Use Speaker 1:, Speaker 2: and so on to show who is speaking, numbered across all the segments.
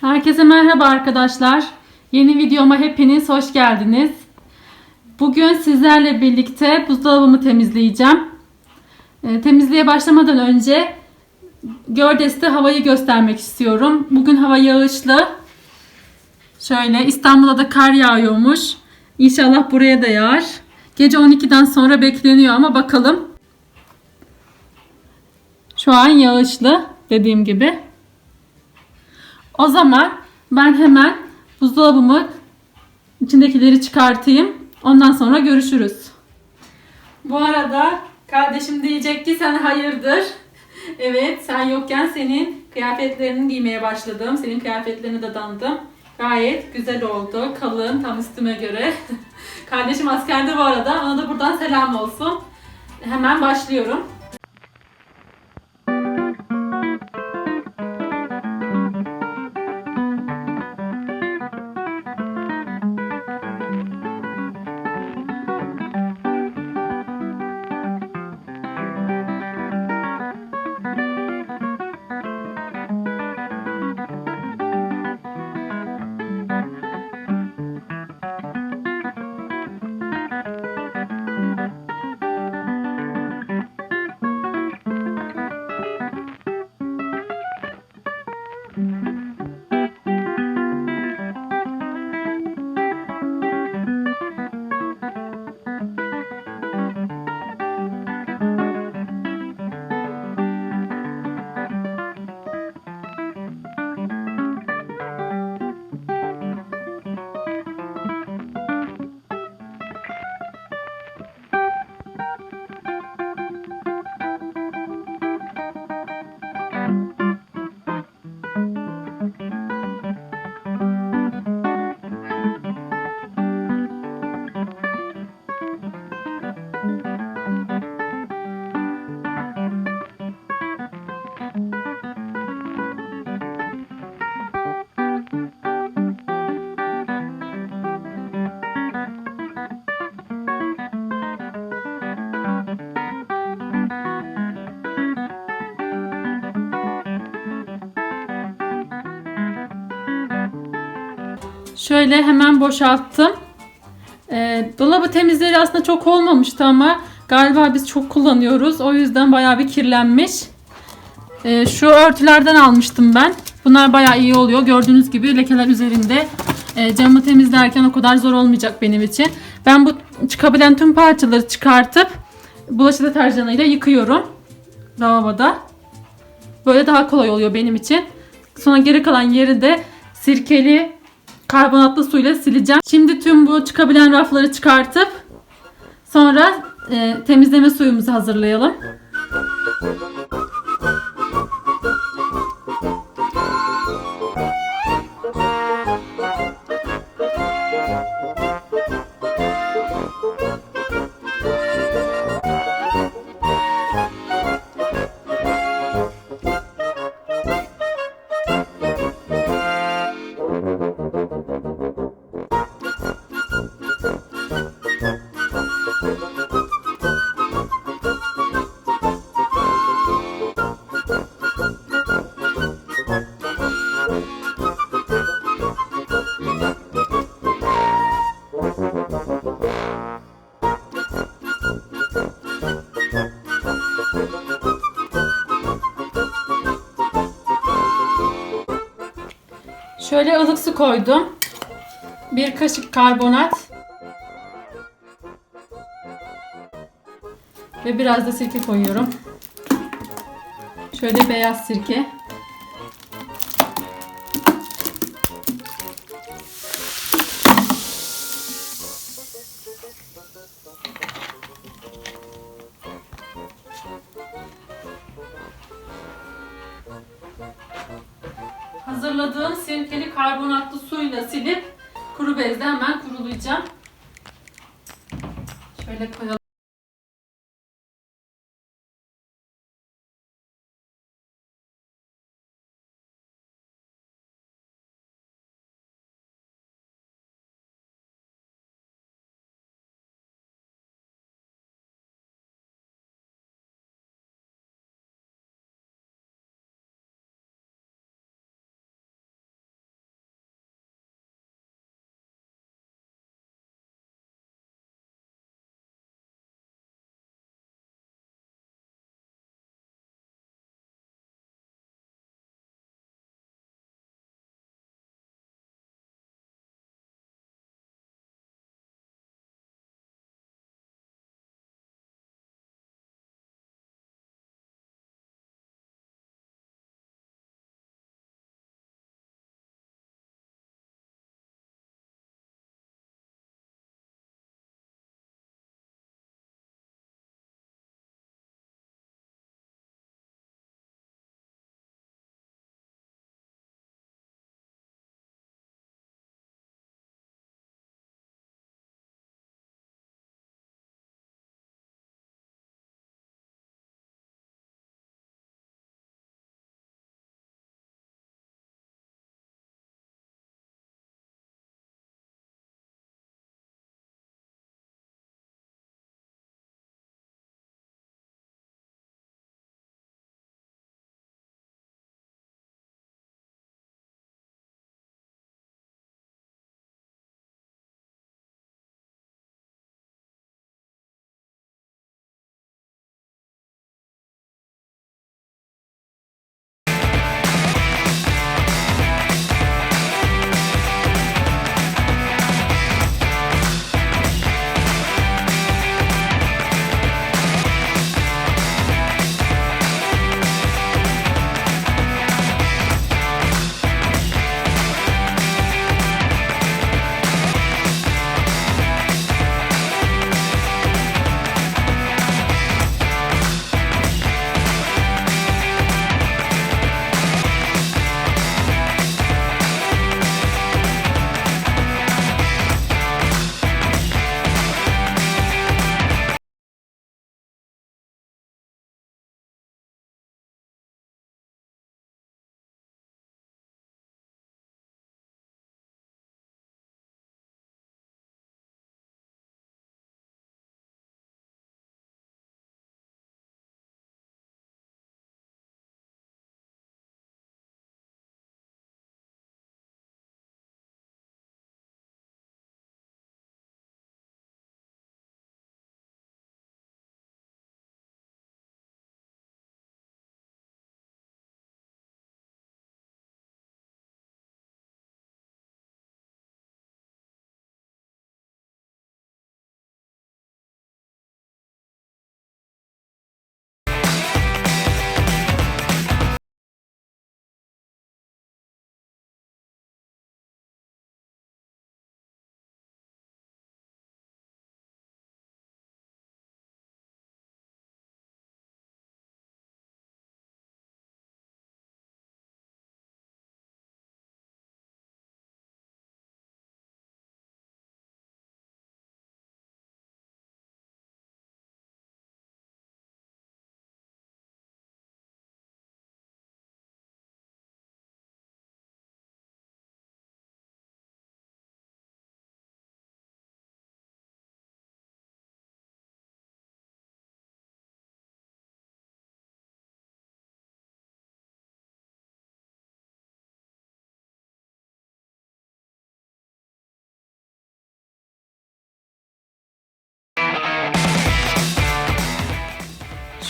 Speaker 1: Herkese merhaba arkadaşlar. Yeni videoma hepiniz hoş geldiniz. Bugün sizlerle birlikte buzdolabımı temizleyeceğim. E, temizliğe başlamadan önce Gördes'te havayı göstermek istiyorum. Bugün hava yağışlı. Şöyle İstanbul'da da kar yağıyormuş. İnşallah buraya da yağar. Gece 12'den sonra bekleniyor ama bakalım. Şu an yağışlı dediğim gibi. O zaman ben hemen buzdolabımı içindekileri çıkartayım. Ondan sonra görüşürüz. Bu arada kardeşim diyecek ki sen hayırdır. Evet sen yokken senin kıyafetlerini giymeye başladım. Senin kıyafetlerini de dandım. Gayet güzel oldu. Kalın tam üstüme göre. Kardeşim askerde bu arada. Ona da buradan selam olsun. Hemen başlıyorum. Şöyle hemen boşalttım. Ee, dolabı temizleri aslında çok olmamıştı ama galiba biz çok kullanıyoruz. O yüzden bayağı bir kirlenmiş. Ee, şu örtülerden almıştım ben. Bunlar bayağı iyi oluyor. Gördüğünüz gibi lekeler üzerinde. Ee, camı temizlerken o kadar zor olmayacak benim için. Ben bu çıkabilen tüm parçaları çıkartıp bulaşık deterjanıyla yıkıyorum. Lavaboda. Böyle daha kolay oluyor benim için. Sonra geri kalan yeri de sirkeli karbonatlı suyla sileceğim. Şimdi tüm bu çıkabilen rafları çıkartıp sonra e, temizleme suyumuzu hazırlayalım. Şöyle ılık su koydum. Bir kaşık karbonat. Ve biraz da sirke koyuyorum. Şöyle beyaz sirke. Hazırladığım sirkeli karbonatlı suyla silip kuru bezle hemen kurulayacağım. Şöyle koyalım.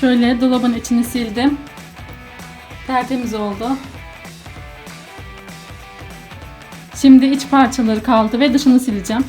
Speaker 1: Şöyle dolabın içini sildim. Tertemiz oldu. Şimdi iç parçaları kaldı ve dışını sileceğim.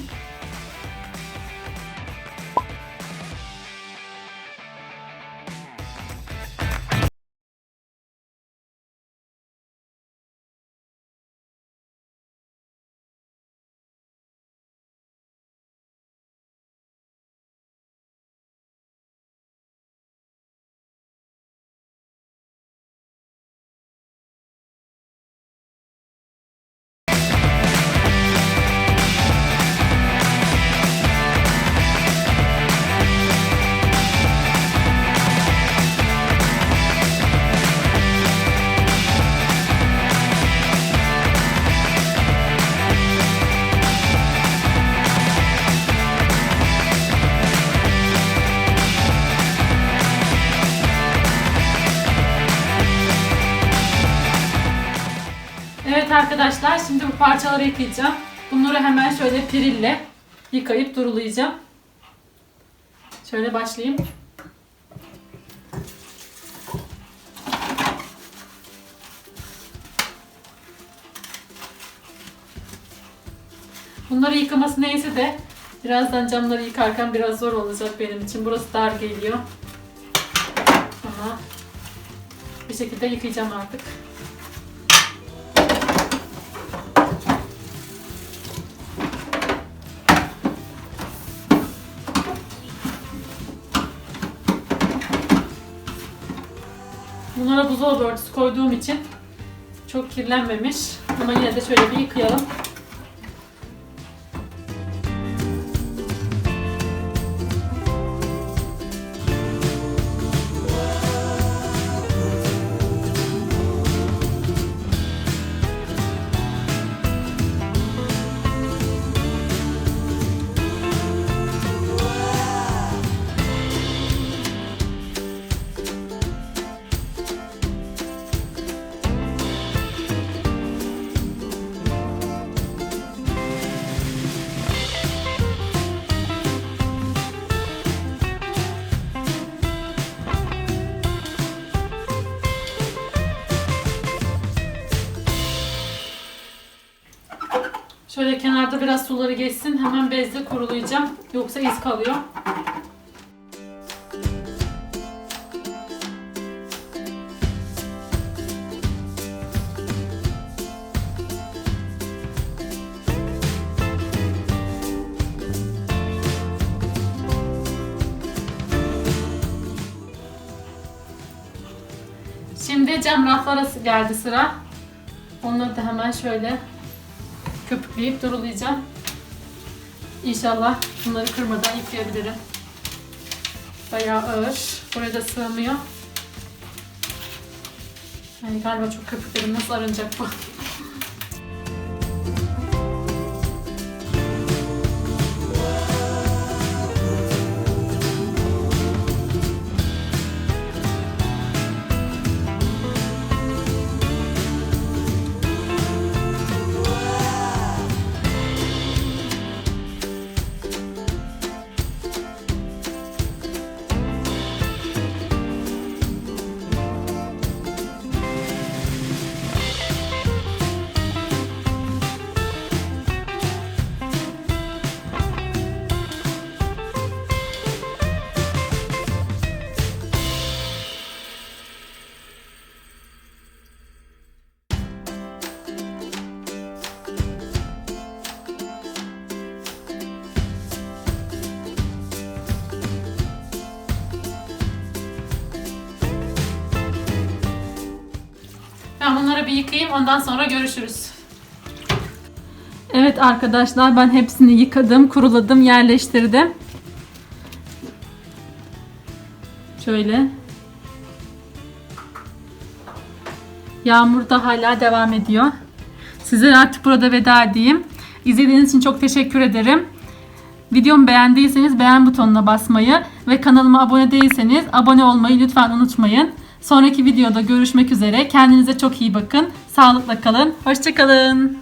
Speaker 1: Arkadaşlar şimdi bu parçaları yıkayacağım. Bunları hemen şöyle pirille yıkayıp durulayacağım. Şöyle başlayayım. Bunları yıkaması neyse de birazdan camları yıkarken biraz zor olacak benim için. Burası dar geliyor. Ama bir şekilde yıkayacağım artık. Buzdolabı örtüsü koyduğum için çok kirlenmemiş. Ama yine de şöyle bir yıkayalım. Şöyle kenarda biraz suları geçsin. Hemen bezle kurulayacağım. Yoksa iz kalıyor. Şimdi cam raflara geldi sıra. Onları da hemen şöyle köpükleyip durulayacağım. İnşallah bunları kırmadan yıkayabilirim. Bayağı ağır. Buraya da sığmıyor. Yani galiba çok köpüklerim nasıl arınacak bu? Ben bunları bir yıkayayım ondan sonra görüşürüz. Evet arkadaşlar ben hepsini yıkadım, kuruladım, yerleştirdim. Şöyle. Yağmur da hala devam ediyor. Sizlere artık burada veda edeyim. İzlediğiniz için çok teşekkür ederim. Videomu beğendiyseniz beğen butonuna basmayı ve kanalıma abone değilseniz abone olmayı lütfen unutmayın. Sonraki videoda görüşmek üzere. Kendinize çok iyi bakın. Sağlıkla kalın. Hoşçakalın.